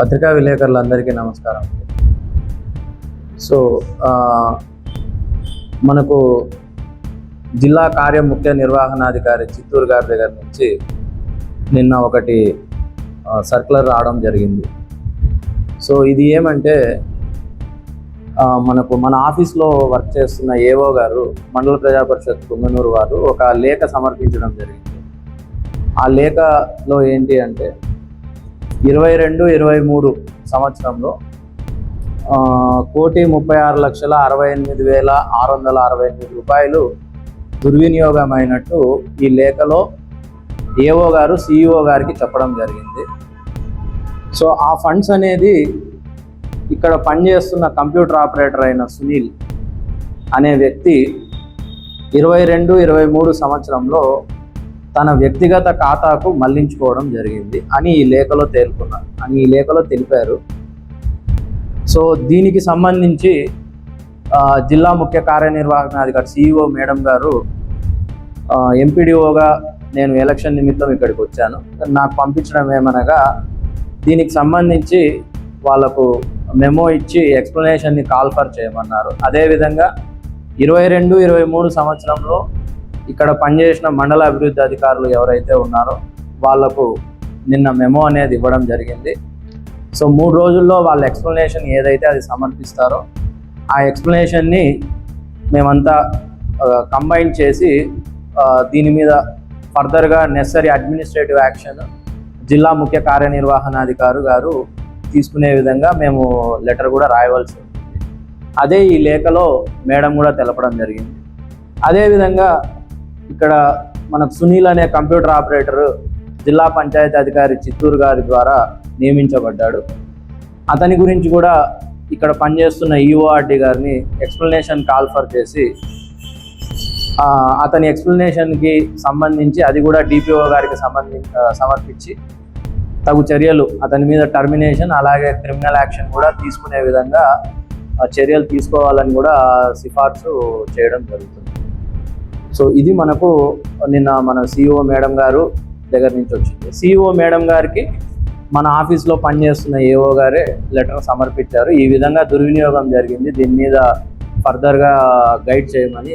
పత్రికా విలేకరులందరికీ నమస్కారం. సో మనకు జిల్లా కార్య ముఖ్య నిర్వహణాధికారి చిత్తూరు గారి దగ్గర నుంచి నిన్న ఒకటి సర్కులర్ రావడం జరిగింది. సో ఇది ఏమంటే మనకు మన ఆఫీస్లో వర్క్ చేస్తున్న ఏఓ గారు మండల ప్రజా పరిషత్ వారు ఒక లేఖ సమర్పించడం జరిగింది. ఆ లేఖలో ఏంటి అంటే ఇరవై రెండు ఇరవై మూడు సంవత్సరంలో కోటి ముప్పై ఆరు లక్షల అరవై ఎనిమిది వేల ఆరు వందల అరవై ఎనిమిది రూపాయలు దుర్వినియోగమైనట్టు ఈ లేఖలో ఏఓ గారు సిఇఓ గారికి చెప్పడం జరిగింది. సో ఆ ఫండ్స్ అనేది ఇక్కడ పనిచేస్తున్న కంప్యూటర్ ఆపరేటర్ అయిన సునీల్ అనే వ్యక్తి ఇరవై రెండు ఇరవై మూడు సంవత్సరంలో తన వ్యక్తిగత ఖాతాకు మళ్ళించుకోవడం జరిగింది అని ఈ లేఖలో తేల్కొన్నారు అని ఈ లేఖలో తెలిపారు. సో దీనికి సంబంధించి జిల్లా ముఖ్య కార్యనిర్వహణాధికారి సిఇఓ మేడం గారు ఎంపీడీఓగా నేను ఎలక్షన్ నిమిత్తం ఇక్కడికి వచ్చాను. నాకు పంపించడం ఏమనగా దీనికి సంబంధించి వాళ్ళకు మెమో ఇచ్చి ఎక్స్ప్లెనేషన్ని కాల్ఫర్ చేయమన్నారు. అదేవిధంగా ఇరవై రెండు ఇరవై మూడు సంవత్సరంలో ఇక్కడ పనిచేసిన మండల అభివృద్ధి అధికారులు ఎవరైతే ఉన్నారో వాళ్ళకు నిన్న మెమో అనేది ఇవ్వడం జరిగింది. సో మూడు రోజుల్లో వాళ్ళ ఎక్స్ప్లెనేషన్ ఏదైతే అది సమర్పిస్తారో ఆ ఎక్స్ప్లెనేషన్ని మేమంతా కంబైన్ చేసి దీని మీద ఫర్దర్గా నెసరీ అడ్మినిస్ట్రేటివ్ యాక్షన్ జిల్లా ముఖ్య కార్యనిర్వహణాధికారి గారు తీసుకునే విధంగా మేము లెటర్ కూడా రాయవలసి ఉంటుంది అదే ఈ లేఖలో మేడం కూడా తెలపడం జరిగింది. అదేవిధంగా ఇక్కడ మనకు సునీల్ అనే కంప్యూటర్ ఆపరేటర్ జిల్లా పంచాయతీ అధికారి చిత్తూరు గారి ద్వారా నియమించబడ్డాడు. అతని గురించి కూడా ఇక్కడ పనిచేస్తున్న ఈఓఆర్డి గారిని ఎక్స్ప్లెనేషన్ కాల్ఫర్ చేసి అతని ఎక్స్ప్లెనేషన్కి సంబంధించి అది కూడా డిపిఓ గారికి సంబంధించి సమర్పించి తగు చర్యలు అతని మీద టర్మినేషన్ అలాగే క్రిమినల్ యాక్షన్ కూడా తీసుకునే విధంగా ఆ, చర్యలు తీసుకోవాలని కూడా సిఫార్సు చేయడం జరుగుతుంది. సో ఇది మనకు నిన్న మన సిఇఓ మేడం గారు దగ్గర నుంచి వచ్చింది. సిఇఓ మేడం గారికి మన ఆఫీస్లో పనిచేస్తున్న ఏఓ గారే లెటర్ సమర్పించారు. ఈ విధంగా దుర్వినియోగం జరిగింది. దీని మీద ఫర్దర్గా గైడ్ చేయమని